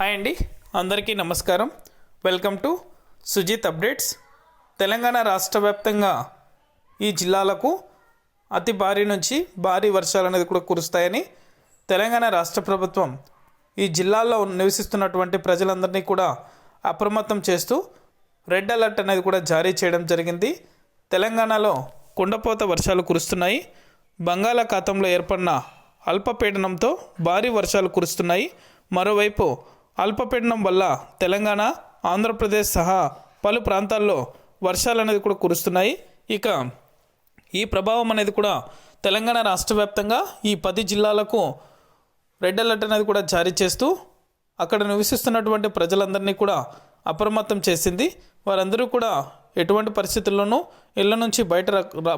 Hi అండి. అందరికీ నమస్కారం. Welcome to Sujith updates. Telangana రాష్ట్ర వ్యాప్తంగా ఈ జిల్లాలకు అతి భారీ నుంచి భారీ వర్షాలు అనేది కూడా కురుస్తాయని తెలంగాణ రాష్ట్ర ప్రభుత్వం ఈ జిల్లాల్లో నివసిస్తున్నటువంటి ప్రజలందరినీ కూడా అప్రమత్తం చేస్తూ రెడ్ అలర్ట్ అనేది కూడా జారీ చేయడం జరిగింది. తెలంగాణలో కుండపోత వర్షాలు కురుస్తున్నాయి. బంగాళాఖాతంలో ఏర్పడిన అల్పపీడనంతో భారీ వర్షాలు కురుస్తున్నాయి. మరోవైపు అల్పపీడనం వల్ల తెలంగాణ ఆంధ్రప్రదేశ్ సహా పలు ప్రాంతాల్లో వర్షాలు అనేది కూడా కురుస్తున్నాయి. ఇక ఈ ప్రభావం అనేది కూడా తెలంగాణ రాష్ట్ర వ్యాప్తంగా ఈ పది జిల్లాలకు రెడ్ అలర్ట్ అనేది కూడా జారీ చేస్తూ అక్కడ నివసిస్తున్నటువంటి ప్రజలందరినీ కూడా అప్రమత్తం చేసింది. వారందరూ కూడా ఎటువంటి పరిస్థితుల్లోనూ ఇళ్ళ నుంచి బయట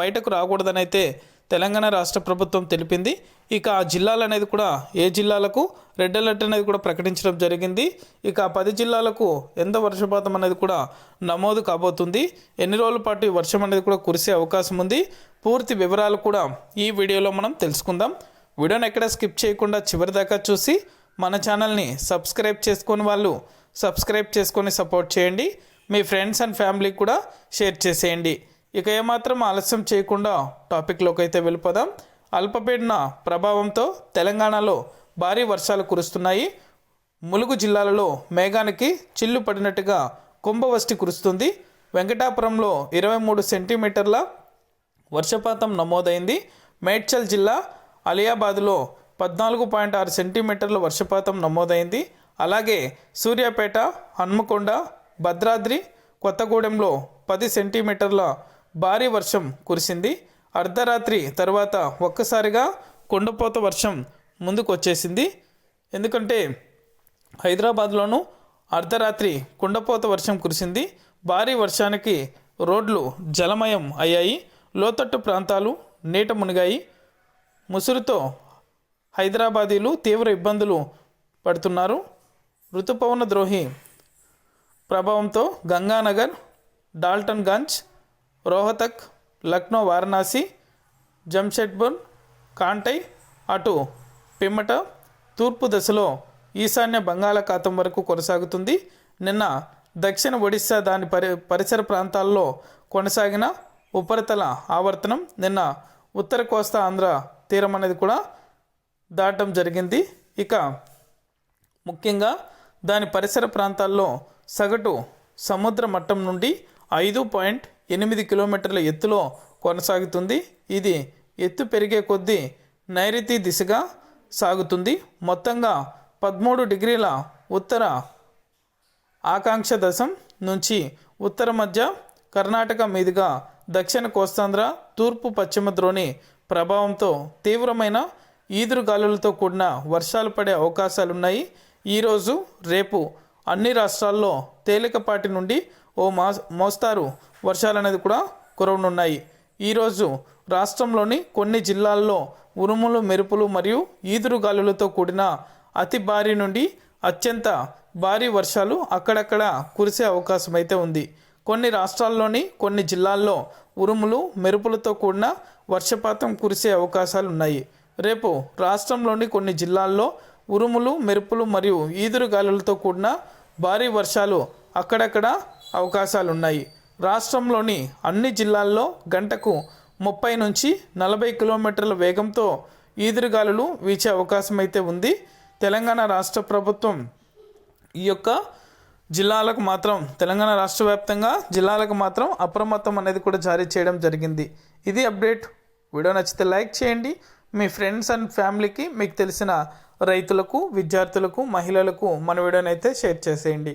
బయటకు రాకూడదనైతే తెలంగాణ రాష్ట్ర ప్రభుత్వం తెలిపింది. ఇక ఆ జిల్లాలు అనేది కూడా ఏ జిల్లాలకు రెడ్ అలర్ట్ అనేది కూడా ప్రకటించడం జరిగింది. ఇక ఆ పది జిల్లాలకు ఎంత వర్షపాతం అనేది కూడా నమోదు కాబోతుంది. ఎన్ని రోజుల పాటు వర్షం అనేది కూడా కురిసే అవకాశం ఉంది. పూర్తి వివరాలు కూడా ఈ వీడియోలో మనం తెలుసుకుందాం. వీడియోని ఎక్కడ స్కిప్ చేయకుండా చివరి దాకా చూసి మన ఛానల్ని సబ్స్క్రైబ్ చేసుకొని వాళ్ళు సబ్స్క్రైబ్ చేసుకొని సపోర్ట్ చేయండి. మీ ఫ్రెండ్స్ అండ్ ఫ్యామిలీకి కూడా షేర్ చేసేయండి. ఇక ఏమాత్రం ఆలస్యం చేయకుండా టాపిక్లోకి అయితే వెళ్ళిపోదాం. అల్పపీడన ప్రభావంతో తెలంగాణలో భారీ వర్షాలు కురుస్తున్నాయి. ములుగు జిల్లాలలో మేఘానికి చిల్లు పడినట్టుగా కుంభవష్టి కురుస్తుంది. వెంకటాపురంలో ఇరవై మూడు సెంటీమీటర్ల వర్షపాతం నమోదైంది. మేడ్చల్ జిల్లా అలియాబాద్లో పద్నాలుగు పాయింట్ ఆరు సెంటీమీటర్ల వర్షపాతం నమోదైంది. అలాగే సూర్యాపేట హన్మకొండ భద్రాద్రి కొత్తగూడెంలో పది సెంటీమీటర్ల భారీ వర్షం కురిసింది. అర్ధరాత్రి తర్వాత ఒక్కసారిగా కొండపోత వర్షం ముందుకు వచ్చేసింది ఎందుకంటే హైదరాబాద్లోనూ అర్ధరాత్రి కుండపోత వర్షం కురిసింది. భారీ వర్షానికి రోడ్లు జలమయం అయ్యాయి. లోతట్టు ప్రాంతాలు నీట మునిగాయి. ముసురుతో హైదరాబాదీలు తీవ్ర ఇబ్బందులు పడుతున్నారు. ఋతుపవన ద్రోహి ప్రభావంతో గంగానగర్ డాల్టన్ గంజ్ రోహతక్ లక్నో వారణాసి జంషెడ్పూర్ కాంటై అటు పిమ్మట తూర్పు దశలో ఈశాన్య బంగాళాఖాతం వరకు కొనసాగుతుంది. నిన్న దక్షిణ ఒడిశా దాని పరి పరిసర ప్రాంతాల్లో కొనసాగిన ఉపరితల ఆవర్తనం నిన్న ఉత్తర కోస్తా ఆంధ్ర తీరం అనేది కూడా దాటం జరిగింది. ఇక ముఖ్యంగా దాని పరిసర ప్రాంతాల్లో సగటు సముద్ర మట్టం నుండి ఐదు పాయింట్ ఎనిమిది కిలోమీటర్ల ఎత్తులో కొనసాగుతుంది. ఇది ఎత్తు పెరిగే కొద్దీ నైరుతి దిశగా సాగుతుంది. మొత్తంగా పదమూడు డిగ్రీల ఉత్తర ఆకాంక్ష దశం నుంచి ఉత్తర మధ్య కర్ణాటక మీదుగా దక్షిణ కోస్తాంధ్ర తూర్పు పశ్చిమ ద్రోణి ప్రభావంతో తీవ్రమైన ఈదురు గాలులతో కూడిన వర్షాలు పడే అవకాశాలున్నాయి. ఈరోజు రేపు అన్ని రాష్ట్రాల్లో తేలికపాటి నుండి ఓ మా మోస్తారు. వర్షాలు అనేది కూడా కురవనున్నాయి. ఈరోజు రాష్ట్రంలోని కొన్ని జిల్లాల్లో ఉరుములు మెరుపులు మరియు ఈదురు గాలులతో కూడిన అతి భారీ నుండి అత్యంత భారీ వర్షాలు అక్కడక్కడ కురిసే అవకాశం అయితే ఉంది. కొన్ని రాష్ట్రాల్లోని కొన్ని జిల్లాల్లో ఉరుములు మెరుపులతో కూడిన వర్షపాతం కురిసే అవకాశాలు ఉన్నాయి రేపు రాష్ట్రంలోని కొన్ని జిల్లాల్లో ఉరుములు మెరుపులు మరియు ఈదురు గాలులతో కూడిన భారీ వర్షాలు అక్కడక్కడ అవకాశాలు ఉన్నాయి రాష్ట్రంలోని అన్ని జిల్లాల్లో గంటకు ముప్పై నుంచి నలభై కిలోమీటర్ల వేగంతో ఈదురుగాలులు వీచే అవకాశం అయితే ఉంది. తెలంగాణ రాష్ట్ర ప్రభుత్వం ఈ యొక్క జిల్లాలకు మాత్రం తెలంగాణ రాష్ట్ర వ్యాప్తంగా జిల్లాలకు మాత్రం అప్రమత్తం అనేది కూడా జారీ చేయడం జరిగింది. ఇది అప్డేట్. వీడియో నచ్చితే లైక్ చేయండి. మీ ఫ్రెండ్స్ అండ్ ఫ్యామిలీకి మీకు తెలిసిన రైతులకు విద్యార్థులకు మహిళలకు మన వీడియోనైతే షేర్ చేసేయండి.